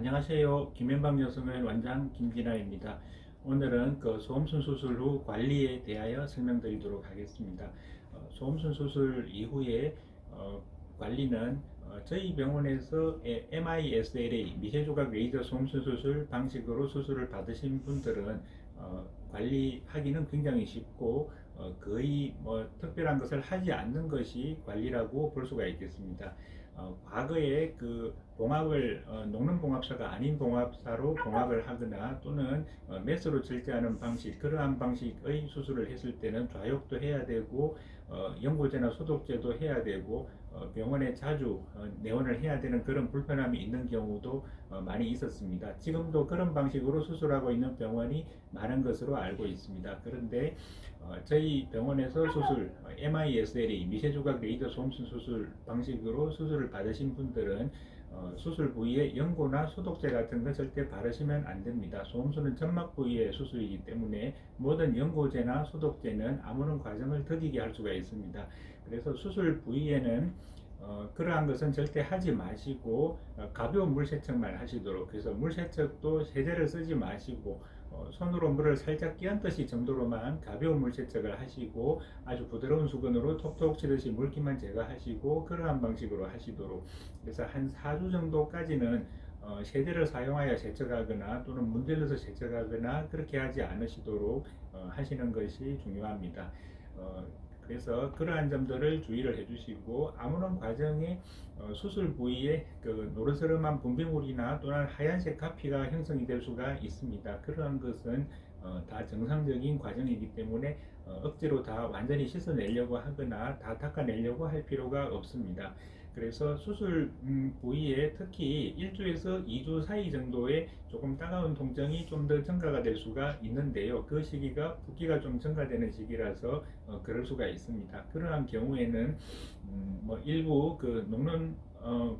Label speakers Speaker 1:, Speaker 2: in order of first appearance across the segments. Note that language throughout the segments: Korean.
Speaker 1: 안녕하세요. 김현방 여성의 원장 김진아입니다. 오늘은 그 소음순 수술 후 관리에 대하여 설명드리도록 하겠습니다. 어, 소음순 수술 이후에 어, 관리는 어, 저희 병원에서 에- MISLA 미세조각 레이저 소음순 수술 방식으로 수술을 받으신 분들은 어, 관리하기는 굉장히 쉽고 어, 거의 뭐 특별한 것을 하지 않는 것이 관리라고 볼 수가 있겠습니다. 어, 과거에 그 봉합을 어, 녹는 봉합사가 아닌 봉합사로 봉합을 하거나 또는 어, 메스로 절제하는 방식 그러한 방식의 수술을 했을 때는 좌욕도 해야 되고 어, 연고제나 소독제도 해야 되고 어, 병원에 자주 어, 내원을 해야 되는 그런 불편함이 있는 경우도 어, 많이 있었습니다. 지금도 그런 방식으로 수술하고 있는 병원이 많은 것으로 알고 있습니다. 그런데 어, 저희 병원에서 수술 어, MISLA 미세조각 레이저 소음순 수술 방식으로 수술을 받으신 분들은 어, 수술 부위에 연고나 소독제 같은 건 절대 바르시면 안 됩니다. 소음순은 점막 부위의 수술이기 때문에 모든 연고제나 소독제는 아무런 과정을 더디게 할 수가 있습니다. 그래서 수술 부위에는 어, 그러한 것은 절대 하지 마시고 어, 가벼운 물 세척만 하시도록 그래서 물 세척도 세제를 쓰지 마시고 어, 손으로 물을 살짝 끼얹듯이 정도로만 가벼운 물 세척을 하시고 아주 부드러운 수건으로 톡톡 치듯이 물기만 제거하시고 그러한 방식으로 하시도록 그래서 한 4주 정도까지는 어, 세제를 사용하여 세척하거나 또는 문질러서 세척하거나 그렇게 하지 않으시도록 어, 하시는 것이 중요합니다. 어, 그래서 그러한 점들을 주의를 해주시고 아무런 과정에 어, 수술 부위에 그 노르스름한 분비물이나 또는 하얀색 가피가 형성이 될 수가 있습니다. 그러한 것은 어, 다 정상적인 과정이기 때문에 어, 억지로 다 완전히 씻어내려고 하거나 다 닦아내려고 할 필요가 없습니다. 그래서 수술 음, 부위에 특히 1주에서 2주 사이 정도의 조금 따가운 통증이 좀 더 증가가 될 수가 있는데요. 그 시기가 붓기가 좀 증가되는 시기라서 어, 그럴 수가 있습니다. 그러한 경우에는 음, 뭐 일부 그 녹는 어,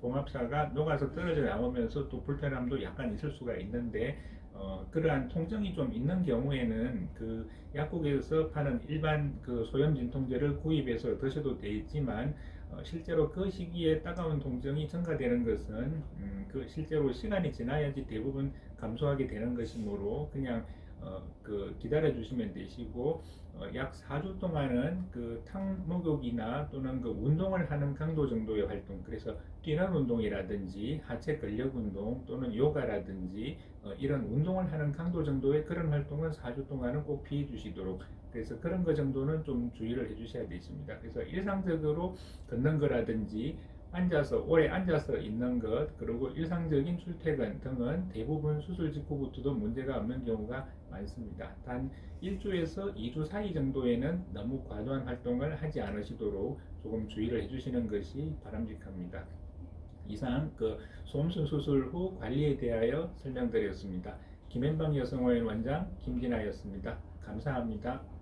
Speaker 1: 봉합사가 녹아서 떨어져 나오면서 또 불편함도 약간 있을 수가 있는데 어, 그러한 통증이 좀 있는 경우에는 그 약국에서 파는 일반 그 소염 진통제를 구입해서 드셔도 되지만 어, 실제로 그 시기에 따가운 통증이 증가되는 것은 음, 그 실제로 시간이 지나야지 대부분 감소하게 되는 것이므로 그냥 어, 그 기다려 주시면 되시고 어, 약 4주 동안은 그 탕목욕이나 또는 그 운동을 하는 강도 정도의 활동 그래서 뛰는 운동이라든지 하체 근력 운동 또는 요가라든지 어, 이런 운동을 하는 강도 정도의 그런 활동은 4주 동안은 꼭 피해 주시도록 그래서 그런 거 정도는 좀 주의를 해 주셔야 되십니다. 그래서 일상적으로 걷는 거라든지 앉아서 오래 앉아서 있는 것 그리고 일상적인 출퇴근 등은 대부분 수술 직후부터도 문제가 없는 경우가 많습니다. 단 1주에서 2주 사이 정도에는 너무 과도한 활동을 하지 않으시도록 조금 주의를 해주시는 것이 바람직합니다. 이상 그 소음순 수술 후 관리에 대하여 설명드렸습니다. 김현방 여성원 원장 김진아였습니다. 감사합니다.